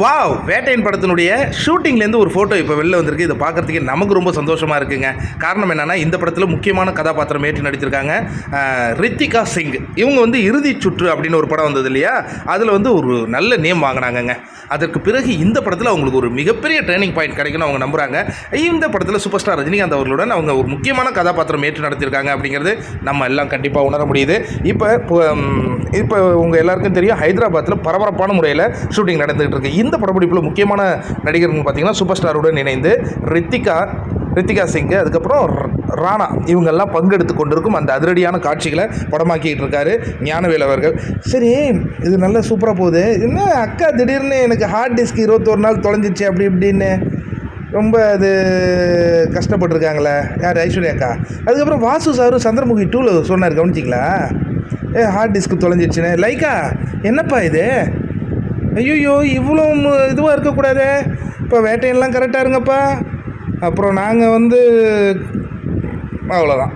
Wow வேட்டையின் படத்தினுடைய ஷூட்டிங்லேருந்து ஒரு photo இப்போ வெளில வந்திருக்கு. இதை பார்க்கறதுக்கு நமக்கு ரொம்ப சந்தோஷமாக இருக்குங்க. காரணம் என்னென்னா இந்த படத்தில் முக்கியமான கதாபாத்திரம் ஏற்று நடிச்சிருக்காங்க ரித்திகா சிங். இவங்க வந்து இறுதி சுற்று அப்படின்னு ஒரு படம் வந்தது இல்லையா? அதில் வந்து ஒரு நல்ல நேம் வாங்கினாங்கங்க. அதற்கு பிறகு இந்த படத்தில் அவங்களுக்கு ஒரு மிகப்பெரிய ட்ரைனிங் பாயிண்ட் கிடைக்கும்னு அவங்க நம்புகிறாங்க இந்த படத்தில் சூப்பர் ஸ்டார் ரஜினிகாந்த் அவர்களுடன் அவங்க ஒரு முக்கியமான கதாபாத்திரம் ஏற்று நடத்தியிருக்காங்க அப்படிங்கிறது நம்ம எல்லாம் கண்டிப்பாக உணர முடியுது. இப்போ இப்போ உங்கள் எல்லாருக்கும் தெரியும் ஹைதராபாத்தில் பரபரப்பான முறையில் ஷூட்டிங் நடந்துகிட்டு இருக்கு. இந்த படப்பிடிப்பில் முக்கியமான நடிகர்கள் பார்த்தீங்கன்னா சூப்பர் ஸ்டாருடன் இணைந்து ரித்திகா ரித்திகா சிங் அதுக்கப்புறம் ராணா இவங்கெல்லாம் பங்கெடுத்து கொண்டிருக்கும் அந்த அதிரடியான காட்சிகளை படமாக்கிட்டு இருக்காரு ஞானவேல் அவர்கள். சரி இது நல்லா சூப்பராக போகுது. என்ன அக்கா திடீர்னு எனக்கு ஹார்ட் டிஸ்க் இருபத்தொரு நாள் தொலைஞ்சிச்சு அப்படி இப்படின்னு ரொம்ப அது கஷ்டப்பட்டிருக்காங்களே. யார்? ஐஸ்வர்யா அக்கா. அதுக்கப்புறம் வாசு சாரும் சந்திரமுகி டூவில் சொன்னார் கவனிச்சிங்களா? ஏ ஹார்ட் டிஸ்க் தொலைஞ்சிடுச்சுன்னு லைக்கா என்னப்பா இது? ஐயோ இவ்வளோ இதுவாக இருக்கக்கூடாதே. இப்போ வேட்டையெல்லாம் கரெக்டாக இருங்கப்பா. அப்புறம் நாங்கள் வந்து அவ்வளோதான்